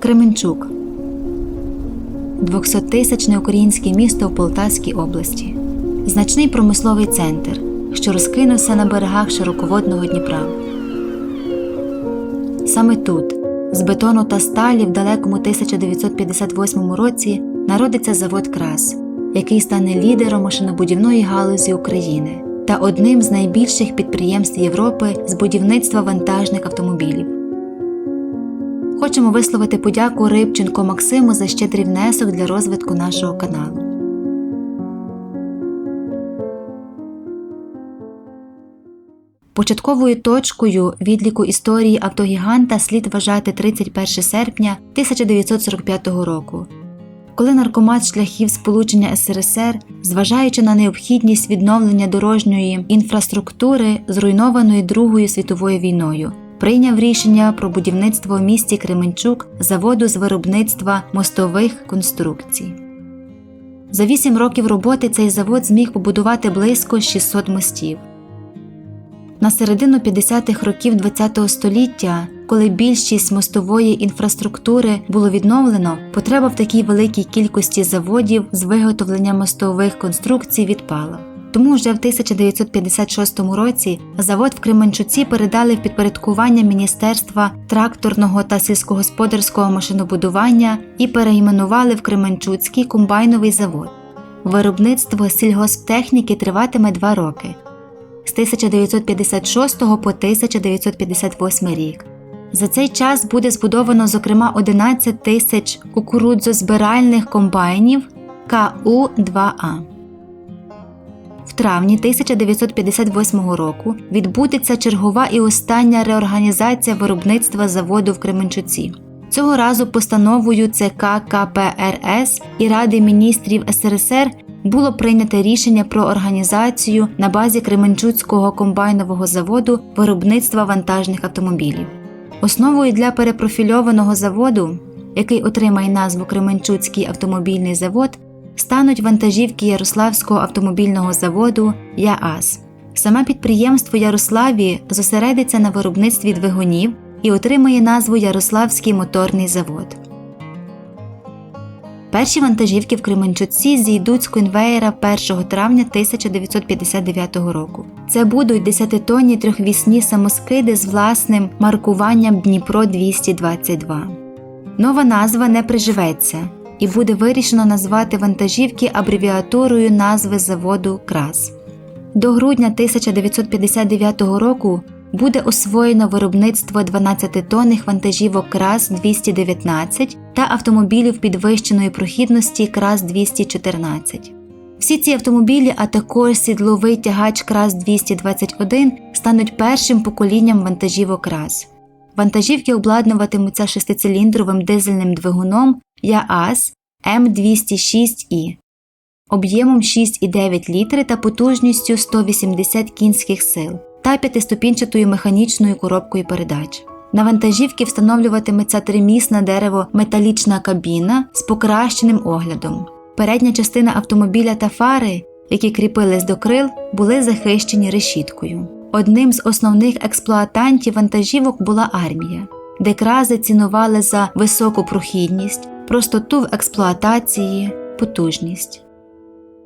Кременчук 200-тисячне українське місто в Полтавській області, значний промисловий центр, що розкинувся на берегах широководного Дніпра. Саме тут, з бетону та сталі, в далекому 1958 році народиться завод Крас, який стане лідером машинобудівної галузі України та одним з найбільших підприємств Європи з будівництва вантажних автомобілів. Хочемо висловити подяку Рибченко Максиму за щедрий внесок для розвитку нашого каналу. Початковою точкою відліку історії автогіганта слід вважати 31 серпня 1945 року, коли наркомат шляхів сполучення СРСР, зважаючи на необхідність відновлення дорожньої інфраструктури, зруйнованої Другою світовою війною, прийняв рішення про будівництво в місті Кременчук заводу з виробництва мостових конструкцій. За вісім років роботи цей завод зміг побудувати близько 600 мостів. На середину 50-х років ХХ століття, коли більшість мостової інфраструктури було відновлено, потреба в такій великій кількості заводів з виготовлення мостових конструкцій відпала. Тому вже в 1956 році завод в Кременчуці передали в підпорядкування Міністерства тракторного та сільськогосподарського машинобудування і перейменували в Кременчуцький комбайновий завод. Виробництво сільгосптехніки триватиме два роки з 1956 по 1958 рік. За цей час буде збудовано зокрема 11 тисяч кукурудзозбиральних комбайнів КУ-2А. В травні 1958 року відбудеться чергова і остання реорганізація виробництва заводу в Кременчуці. Цього разу постановою ЦК КПРС і Ради міністрів СРСР було прийнято рішення про організацію на базі Кременчуцького комбайнового заводу виробництва вантажних автомобілів. Основою для перепрофільованого заводу, який отримає назву Кременчуцький автомобільний завод, стануть вантажівки Ярославського автомобільного заводу ЯАЗ. Саме підприємство Ярославі зосередиться на виробництві двигунів і отримає назву Ярославський моторний завод. Перші вантажівки в Кременчуці зійдуть з конвеєра 1 травня 1959 року. Це будуть 10-тонні трьохвісні самоскиди з власним маркуванням Дніпро 222. Нова назва не приживеться і буде вирішено назвати вантажівки абревіатурою назви заводу Крас. До грудня 1959 року буде освоєно виробництво 12-тонних вантажівок КРАС 219 та автомобілів підвищеної прохідності КРАС 214. Всі ці автомобілі, а також сідловий тягач КРАС 221 стануть першим поколінням вантажівок КРАС. Вантажівки обладнуватимуться шестициліндровим дизельним двигуном ЯАЗ М206І об'ємом 6,9 літри та потужністю 180 кінських сил та п'ятиступінчатою механічною коробкою передач. На вантажівки встановлюватиметься тримісна дерево металічна кабіна з покращеним оглядом. Передня частина автомобіля та фари, які кріпились до крил, були захищені решіткою. Одним з основних експлуатантів вантажівок була армія, де крази цінували за високу прохідність, простоту в експлуатації, потужність.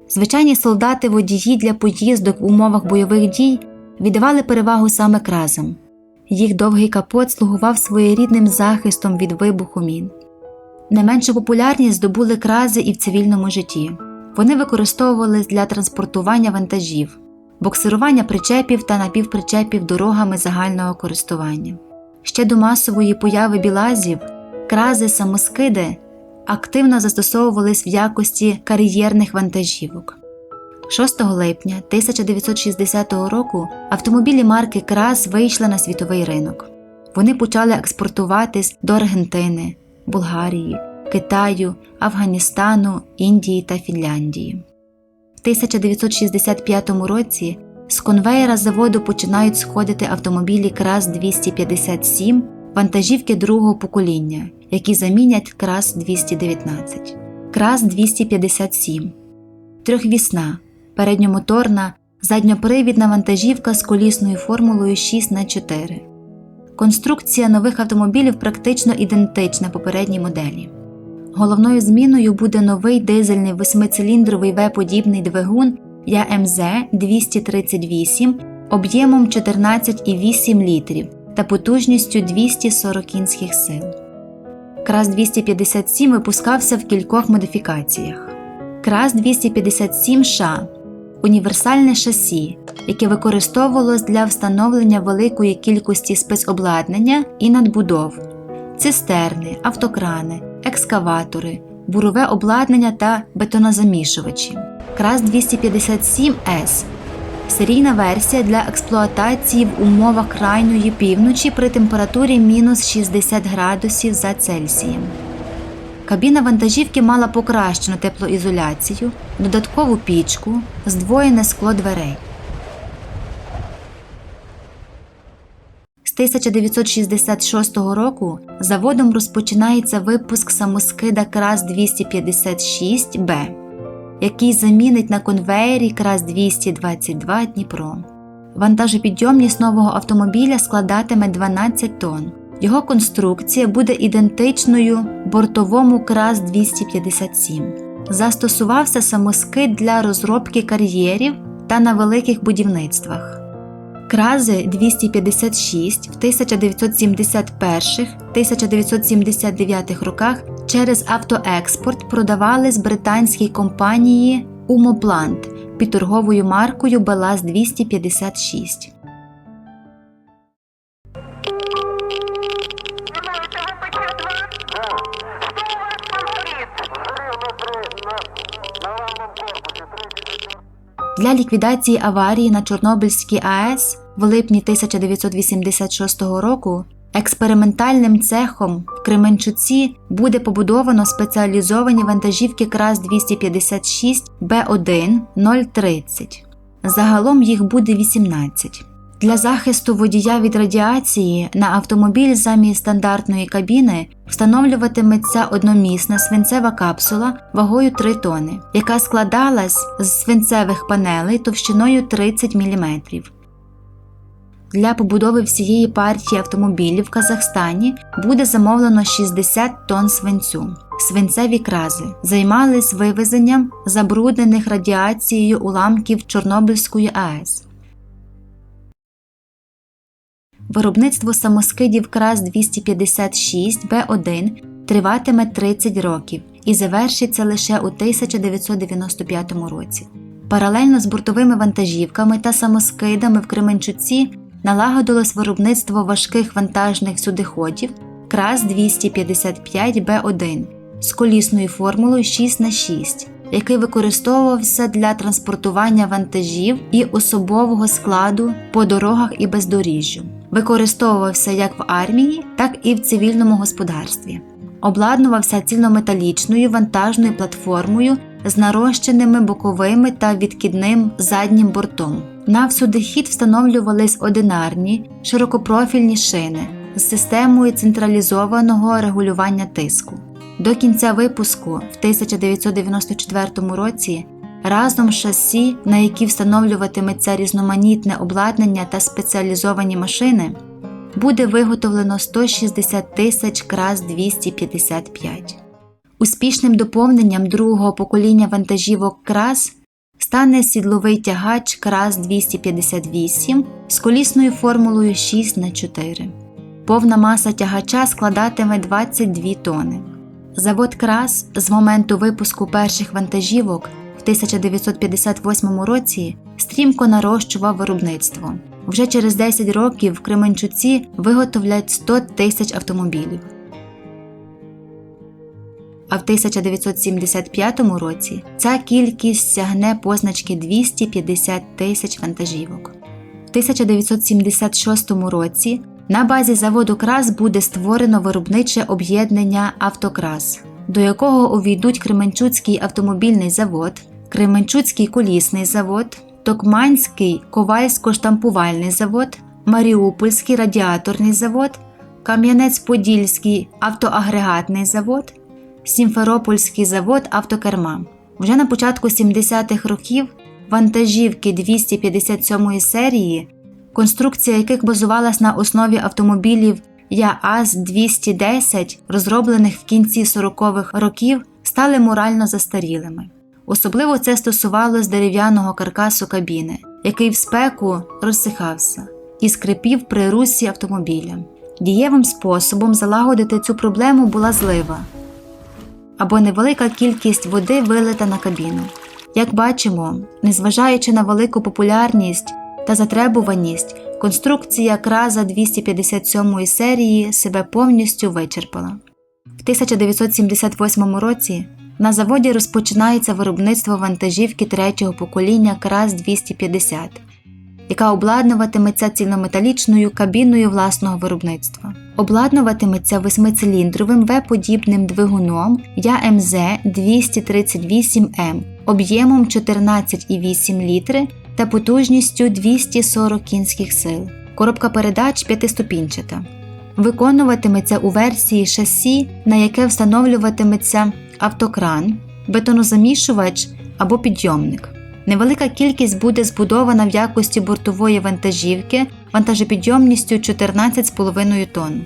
Звичайні солдати водії для поїздок в умовах бойових дій віддавали перевагу саме кразам. Їх довгий капот слугував своєрідним захистом від вибуху мін. Не меншу популярність здобули крази і в цивільному житті. Вони використовувались для транспортування вантажів, боксирування причепів та напівпричепів дорогами загального користування. Ще до масової появи білазів крази самоскиди активно застосовувались в якості кар'єрних вантажівок. 6 липня 1960 року автомобілі марки Крас вийшли на світовий ринок. Вони почали експортуватись до Аргентини, Болгарії, Китаю, Афганістану, Індії та Фінляндії. В 1965 році з конвеєра заводу починають сходити автомобілі Крас 257 вантажівки другого покоління, які замінять Крас 219, Крас 257, трьохвісна передньомоторна, задньопривідна вантажівка з колісною формулою 6х4. Конструкція нових автомобілів практично ідентична попередній моделі. Головною зміною буде новий дизельний восьмициліндровий В-подібний двигун ЯМЗ 238 об'ємом 14,8 літрів та потужністю 240 кінських сил. КРАС 257 випускався в кількох модифікаціях. КРАС 257 ша універсальне шасі, яке використовувалось для встановлення великої кількості спецобладнання і надбудов, цистерни, автокрани, екскаватори, бурове обладнання та бетонозамішувачі. КРАС 257С серійна версія для експлуатації в умовах крайньої півночі при температурі мінус 60 градусів за Цельсієм. Кабіна вантажівки мала покращену теплоізоляцію, додаткову пічку, здвоєне скло дверей. З 1966 року заводом розпочинається випуск самоскида КРАС 256Б, який замінить на конвеєрі КРАС 222 Дніпро. Вантажопідйомність нового автомобіля складатиме 12 тонн. Його конструкція буде ідентичною бортовому КРАС 257. Застосувався самоскид для розробки кар'єрів та на великих будівництвах. Крази 256 в 1971-1979 роках через автоекспорт продавали з британської компанії Умоплант під торговою маркою Белаз 256. Для ліквідації аварії на Чорнобильській АЕС в липні 1986 року експериментальним цехом в Кременчуці буде побудовано спеціалізовані вантажівки КРАС 256 Б1 030. Загалом їх буде 18. Для захисту водія від радіації на автомобіль замість стандартної кабіни встановлюватиметься одномісна свинцева капсула вагою 3 тони, яка складалась з свинцевих панелей товщиною 30 мм. Для побудови всієї партії автомобілів в Казахстані буде замовлено 60 тонн свинцю. Свинцеві крази займались вивезенням забруднених радіацією уламків Чорнобильської АЕС. Виробництво самоскидів КРАС 256 Б1 триватиме 30 років і завершиться лише у 1995 році. Паралельно з бортовими вантажівками та самоскидами в Кременчуці налагодилось виробництво важких вантажних судоходів КРАС 255 Б1 з колісною формулою 6х6, який використовувався для транспортування вантажів і особового складу по дорогах і бездоріжжю. Використовувався як в армії, так і в цивільному господарстві. Обладнувався цільнометалічною вантажною платформою з нарощеними боковими та відкидним заднім бортом. На всюдихід встановлювались одинарні широкопрофільні шини з системою централізованого регулювання тиску. До кінця випуску в 1994 році разом шасі, на які встановлюватиметься різноманітне обладнання та спеціалізовані машини, буде виготовлено 160 тисяч крас 255. Успішним доповненням другого покоління вантажівок крас стане сідловий тягач крас 258 з колісною формулою 6 х 4 Повна маса тягача складатиме 22 тони. Завод Крас з моменту випуску перших вантажівок 1958 році стрімко нарощував виробництво. Вже через 10 років Кременчуці виготовлять 100 тисяч автомобілів. А в 1975 році ця кількість сягне позначки 250 тисяч вантажівок. В 1976 році на базі заводу Крас буде створено виробниче об'єднання Автокрас, до якого увійдуть Кременчуцький автомобільний завод, Кременчуцький колісний завод, Токманський ковальсько-штампувальний завод, Маріупольський радіаторний завод, Кам'янець-Подільський автоагрегатний завод, Сімферопольський завод автокерма. Вже на початку 70-х років вантажівки 257 серії конструкція яких базувалась на основі автомобілів ЯАЗ-210, розроблених в кінці 40-х років, стали морально застарілими. Особливо це стосувалось дерев'яного каркасу кабіни, який в спеку розсихався і скрипів при русі автомобіля. Дієвим способом залагодити цю проблему була злива або невелика кількість води вилита на кабіну. Як бачимо, незважаючи на велику популярність та затребуваність, конструкція краза 257 серії себе повністю вичерпала. В 1978 році на заводі розпочинається виробництво вантажівки третього покоління КРАЗ 250, яка обладнуватиметься цільнометалічною кабіною власного виробництва. Обладнуватиметься восьмициліндровим В-подібним двигуном ЯМЗ 238М об'ємом 14,8 літри та потужністю 240 кінських сил. Коробка передач п'ятиступінчата. Виконуватиметься у версії шасі, на яке встановлюватиметься автокран, бетонозамішувач або підйомник. Невелика кількість буде збудована в якості бортової вантажівки вантажопідйомністю 14,5 тонн.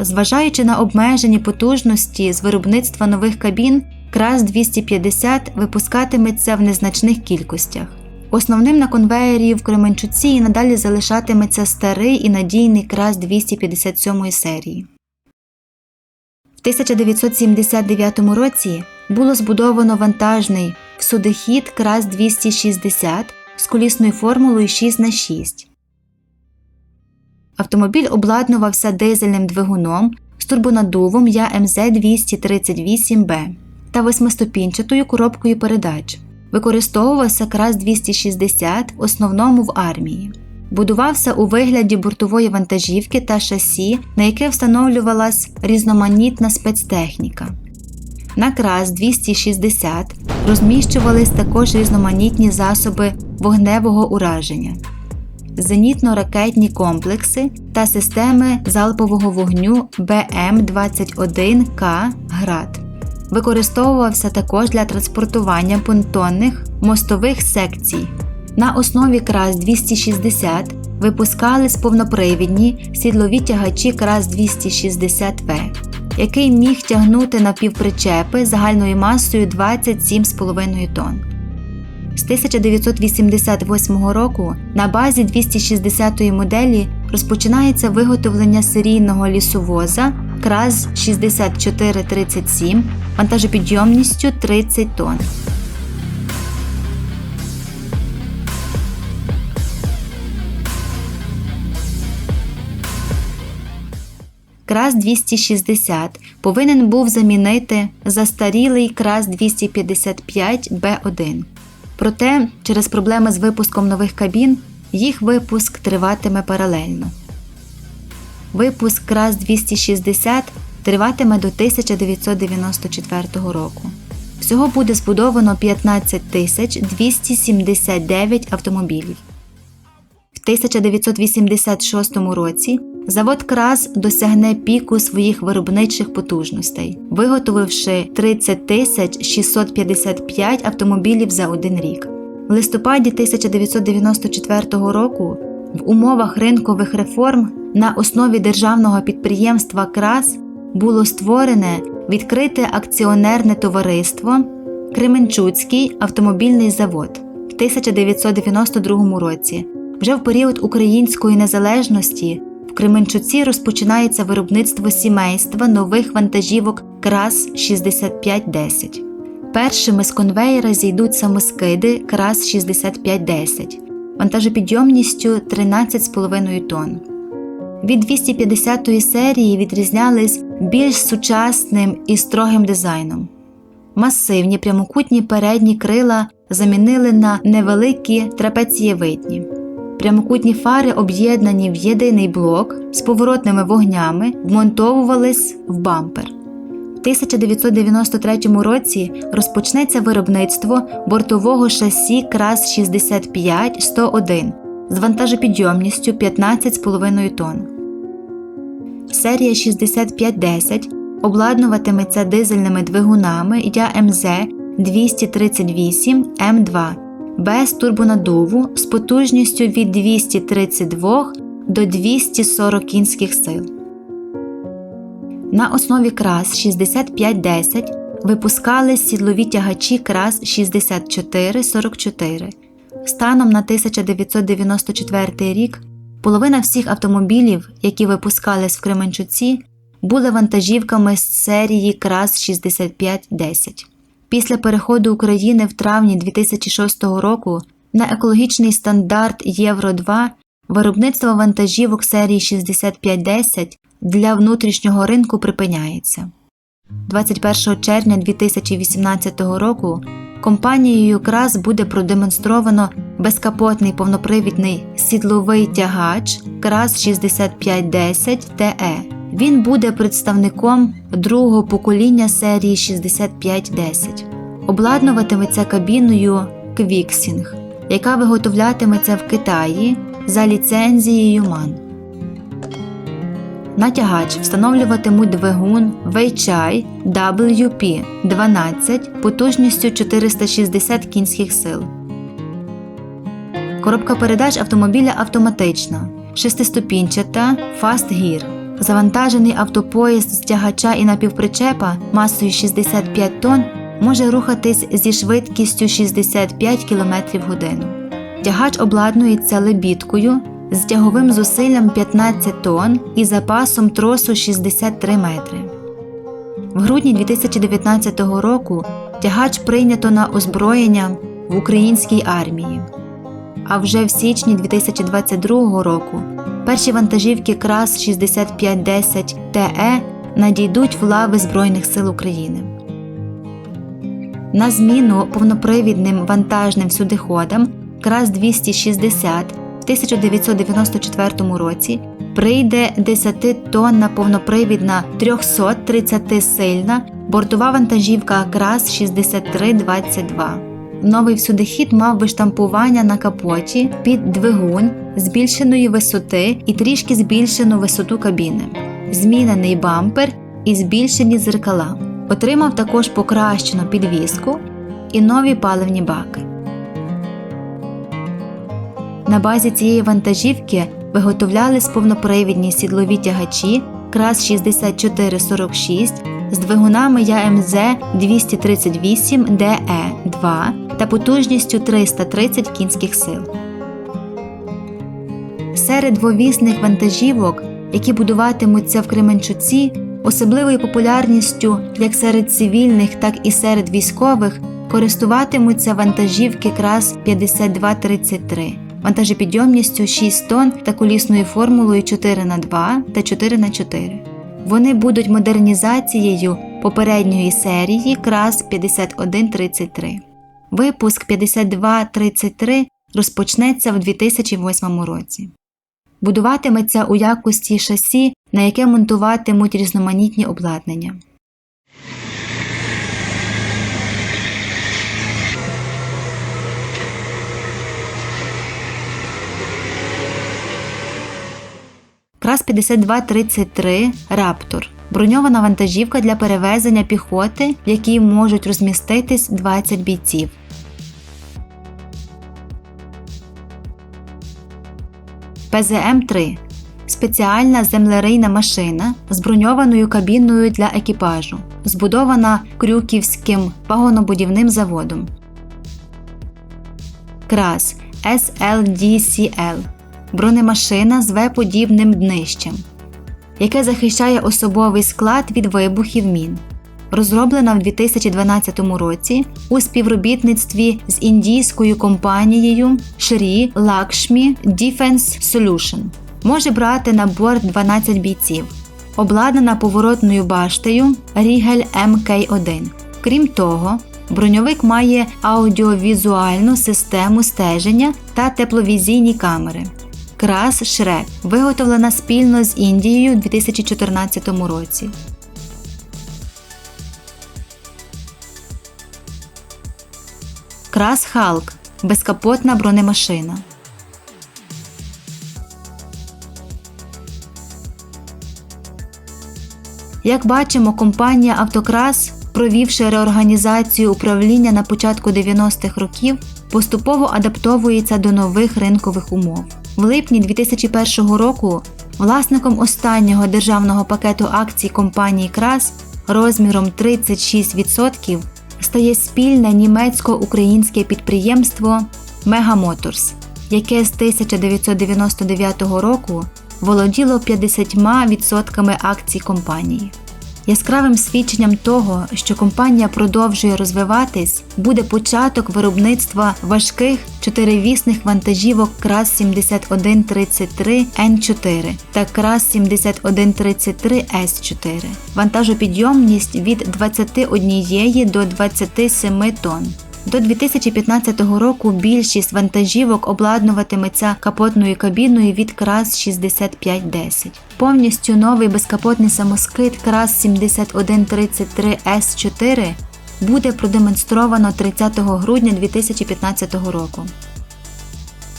Зважаючи на обмежені потужності з виробництва нових кабін, КРАС 250 випускатиметься в незначних кількостях. Основним на конвеєрі в Кременчуці і надалі залишатиметься старий і надійний КРАС 257 серії. В 1979 році було збудовано вантажний всудохід КРАС 260 з колісною формулою 6х6. Автомобіль обладнувався дизельним двигуном з турбонаддувом ЯМЗ 238Б та восьмиступінчатою коробкою передач. Використовувався КРАС 260 в основному в армії. Будувався у вигляді бортової вантажівки та шасі, на яке встановлювалась різноманітна спецтехніка. На КРАС 260 розміщувались також різноманітні засоби вогневого ураження, зенітно-ракетні комплекси та системи залпового вогню БМ-21К «Град». Використовувався також для транспортування понтонних мостових секцій. На основі КРАС 260 випускались повнопривідні сідлові тягачі КРАС 260В, який міг тягнути напівпричепи загальною масою 27,5 тонн. З 1988 року на базі 260 моделі розпочинається виготовлення серійного лісовоза КРАЗ 6437 вантажопідйомністю 30 тонн. КРАС 260 повинен був замінити застарілий КРАС 255 Б1. Проте, через проблеми з випуском нових кабін, їх випуск триватиме паралельно. Випуск КРАС 260 триватиме до 1994 року. Всього буде збудовано 15 тисяч 279 автомобілів. В 1986 році завод КРАС досягне піку своїх виробничих потужностей, виготовивши 30 тисяч 655 автомобілів за один рік. В листопаді 1994 року в умовах ринкових реформ на основі державного підприємства КРАС було створене відкрите акціонерне товариство Кременчуцький автомобільний завод в 1992 році. Вже в період української незалежності в Кременчуці розпочинається виробництво сімейства нових вантажівок КРАС 6510. Першими з конвеєра зійдуть самоскиди КРАС 6510 вантажопідйомністю 13,5 тонн. Від 250 серії відрізнялись більш сучасним і строгим дизайном. Масивні прямокутні передні крила замінили на невеликі трапецієвидні. Прямокутні фари, об'єднані в єдиний блок з поворотними вогнями, вмонтовувались в бампер. В 1993 році розпочнеться виробництво бортового шасі КРАС 65 101 з вантажопідйомністю 15,5 тонн. Серія 6510 обладнуватиметься дизельними двигунами ЯМЗ 238 М2 без турбонадуву з потужністю від 232 до 240 кінських сил. На основі КРАС 6510 випускали сідлові тягачі КРАС 6444. Станом на 1994 рік половина всіх автомобілів, які випускались в Кременчуці, були вантажівками з серії КРАС 6510. Після переходу України в травні 2006 року на екологічний стандарт Євро 2 виробництво вантажівок серії 6510 для внутрішнього ринку припиняється. 21 червня 2018 року компанією КРАС буде продемонстровано безкапотний повнопривідний сідловий тягач КРАС 6510 ТЕ. Він буде представником другого покоління серії 6510. Обладнуватиметься кабіною Квіксінг, яка виготовлятиметься в Китаї за ліцензією МАН. На тягач встановлюватимуть двигун Weichai WP 12 потужністю 460 кінських сил. Коробка передач автомобіля автоматична, шестиступінчата Fast Gear. Завантажений автопоїзд з тягача і напівпричепа масою 65 тонн може рухатись зі швидкістю 65 км в годину. Тягач обладнується лебідкою з тяговим зусиллям 15 тонн і запасом тросу 63 метри. В грудні 2019 року тягач прийнято на озброєння в українській армії. А вже в січні 2022 року перші вантажівки КРАС 6510 ТЕ надійдуть в лави Збройних сил України. На зміну повнопривідним вантажним всюдиходам КРАС 260 в 1994 році прийде 10-тонна повнопривідна 330-сильна бортова вантажівка КРАС 6322. Новий всюдихід мав виштампування на капоті під двигун збільшеної висоти і трішки збільшену висоту кабіни, змінений бампер і збільшені зеркала. Отримав також покращену підвіску і нові паливні баки. На базі цієї вантажівки виготовлялись повнопривідні сідлові тягачі КРАС 6446 з двигунами ЯМЗ 238 ДЕ 2 та потужністю 330 кінських сил. Серед двовісних вантажівок, які будуватимуться в Кременчуці, особливою популярністю як серед цивільних, так і серед військових користуватимуться вантажівки КРАС 5233 вантажопідйомністю 6 тонн та колісною формулою 4х2 та 4х4. Вони будуть модернізацією попередньої серії КРАС 5133. Випуск 5233 розпочнеться в 2008 році. Будуватиметься у якості шасі, на яке монтуватимуть різноманітні обладнання. КРАС 5233 Раптор броньована вантажівка для перевезення піхоти, в якій можуть розміститись 20 бійців. ПЗМ-3 спеціальна землерийна машина з броньованою кабіною для екіпажу, збудована Крюківським вагонобудівним заводом. КРАС SLDCL бронемашина з В-подібним днищем, яке захищає особовий склад від вибухів мін. Розроблена в 2012 році у співробітництві з індійською компанією Shri Lakshmi Defense Solution. Може брати на борт 12 бійців, обладнана поворотною баштею Рігель МК1. Крім того, броньовик має аудіовізуальну систему стеження та тепловізійні камери. Крас Шрек виготовлена спільно з Індією у 2014 році. Крас Халк безкапотна бронемашина. Як бачимо, компанія Автокрас провівши реорганізацію управління на початку 90-х років, поступово адаптовується до нових ринкових умов. В липні 2001 року власником останнього державного пакету акцій компанії Крас розміром 36% стає спільне німецько-українське підприємство Motors, яке з 1999 року володіло 50% акцій компанії. Яскравим свідченням того, що компанія продовжує розвиватись, буде початок виробництва важких чотиривісних вантажівок КРАС 7133 n 4 та КРАС 7133 С4. Вантажопідйомність від 21 до 27 тонн. До 2015 року більшість вантажівок обладнуватиметься капотною кабіною від КРАС 6510. Повністю новий безкапотний самоскид КРАС 7133 С4 буде продемонстровано 30 грудня 2015 року.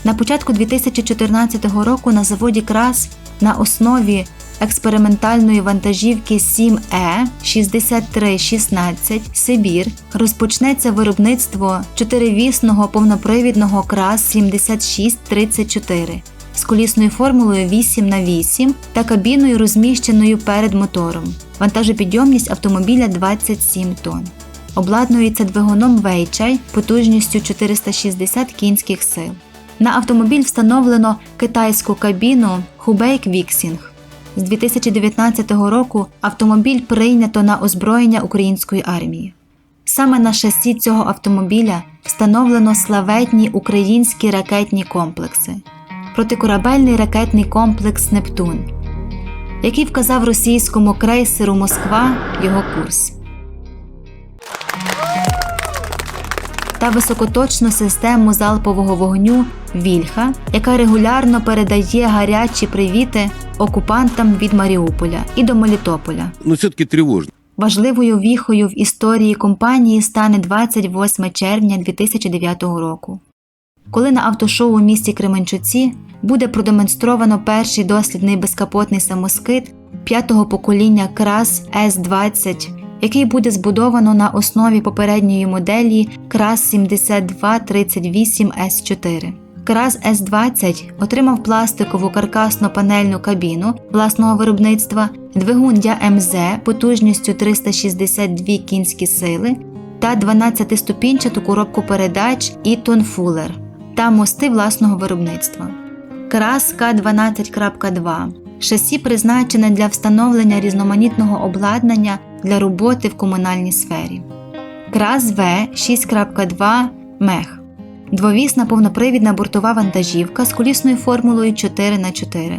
На початку 2014 року на заводі КРАС на основі експериментальної вантажівки 7Е 6316 Сибір розпочнеться виробництво чотиривісного повнопривідного КРАС 7634 з колісною формулою 8 х 8 та кабіною розміщеною перед мотором. Вантажопідйомність автомобіля 27 тонн. Обладнується двигуном Вейчай потужністю 460 кінських сил. На автомобіль встановлено китайську кабіну Hubei Vixing. З 2019 року автомобіль прийнято на озброєння української армії. Саме на шасі цього автомобіля встановлено славетні українські ракетні комплекси, протикорабельний ракетний комплекс Нептун, який вказав російському крейсеру Москва його курс. та високоточну систему залпового вогню Вільха, яка регулярно передає гарячі привіти окупантам від Маріуполя і до Мелітополя. но все-таки тревожно. Важливою віхою в історії компанії стане 28 червня 2009 року, коли на автошоу у місті Кременчуці буде продемонстровано перший дослідний безкапотний самоскид п'ятого покоління КРАС С-20, який буде збудовано на основі попередньої моделі КРАС 7238 С4. КРАС С-20 отримав пластикову каркасно-панельну кабіну власного виробництва, двигун для МЗ потужністю 362 кінські сили та 12-ступінчату коробку передач Eaton Fuller та мости власного виробництва. КРАС К12.2 шасі призначене для встановлення різноманітного обладнання для роботи в комунальній сфері. КРАС В 6.2 МЕХ двовісна повнопривідна бортова вантажівка з колісною формулою 4х4.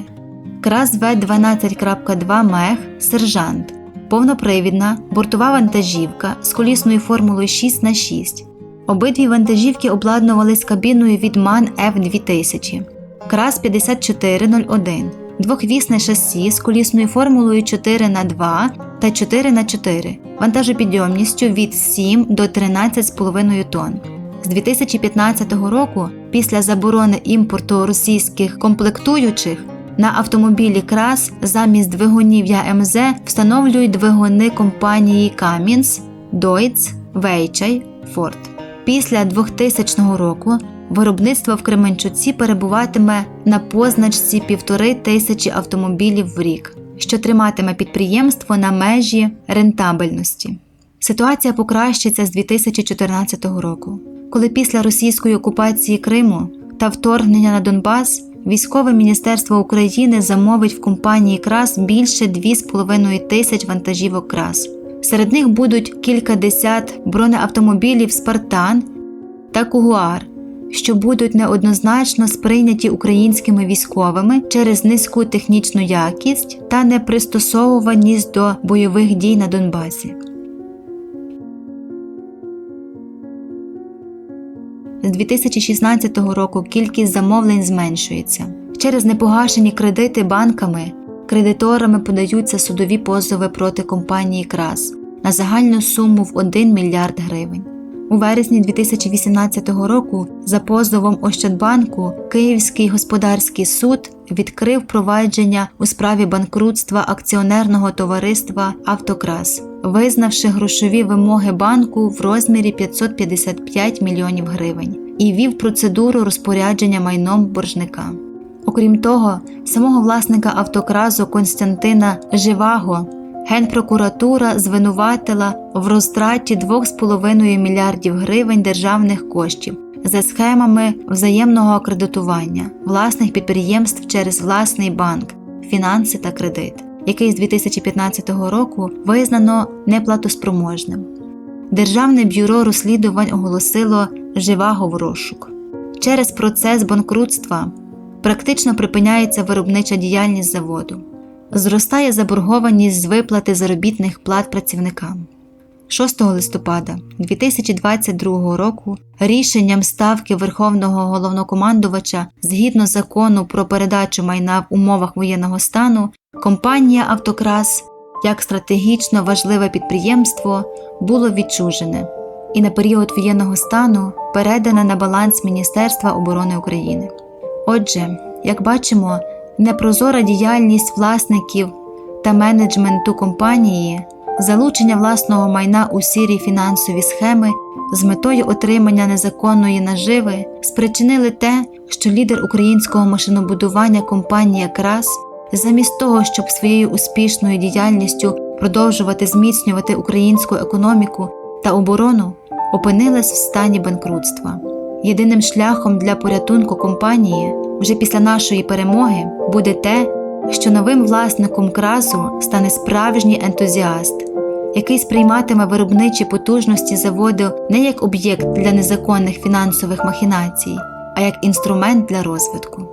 КРАС В12.2 МЕХ Сержант повнопривідна бортова вантажівка з колісною формулою 6х6. Обидві вантажівки обладнувались кабіною від MAN F2000. КРАС 5401 двохвісне шасі з колісною формулою 4 х 2 та 4 х 4 вантажопідйомністю від 7 до 13,5 тонн. З 2015 року, після заборони імпорту російських комплектуючих, на автомобілі КРАС замість двигунів ЯМЗ встановлюють двигуни компанії Cummins, Deutz, Weichai, Ford. Після 2000 року виробництво в Кременчуці перебуватиме на позначці півтори тисячі автомобілів в рік, що триматиме підприємство на межі рентабельності. Ситуація покращиться з 2014 року, коли після російської окупації Криму та вторгнення на Донбас військове міністерство України замовить в компанії КРАС більше 2,5 тисяч вантажівок КРАС. Серед них будуть кількадесят бронеавтомобілів Спартан та Кугуар, що будуть неоднозначно сприйняті українськими військовими через низьку технічну якість та непристосовуваність до бойових дій на Донбасі. 2016 року кількість замовлень зменшується. Через непогашені кредити банками кредиторами подаються судові позови проти компанії КРАС на загальну суму в 1 мільярд гривень. У вересні 2018 року за позовом Ощадбанку Київський господарський суд відкрив провадження у справі банкрутства акціонерного товариства Автокрас визнавши грошові вимоги банку в розмірі 555 мільйонів гривень і вів процедуру розпорядження майном боржника. Окрім того, самого власника автокразу Константина Живаго Генпрокуратура звинуватила в розтраті 2,5 мільярдів гривень державних коштів за схемами взаємного кредитування власних підприємств через власний банк, фінанси та кредит, який з 2015 року визнано неплатоспроможним. Державне бюро розслідувань оголосило Живаго в розшук. Через процес банкрутства практично припиняється виробнича діяльність заводу. Зростає заборгованість з виплати заробітних плат працівникам. 6 листопада 2022 року рішенням ставки Верховного головнокомандувача згідно закону про передачу майна в умовах воєнного стану компанія Автокрас як стратегічно важливе підприємство було відчужене і на період воєнного стану передане на баланс Міністерства оборони України. Отже, як бачимо, непрозора діяльність власників та менеджменту компанії, залучення власного майна у сірі фінансові схеми з метою отримання незаконної наживи спричинили те, що лідер українського машинобудування компанія Крас, замість того, щоб своєю успішною діяльністю продовжувати зміцнювати українську економіку та оборону, опинилась в стані банкрутства. Єдиним шляхом для порятунку компанії вже після нашої перемоги буде те, що новим власником красу стане справжній ентузіаст, який сприйматиме виробничі потужності заводу не як об'єкт для незаконних фінансових махінацій, а як інструмент для розвитку.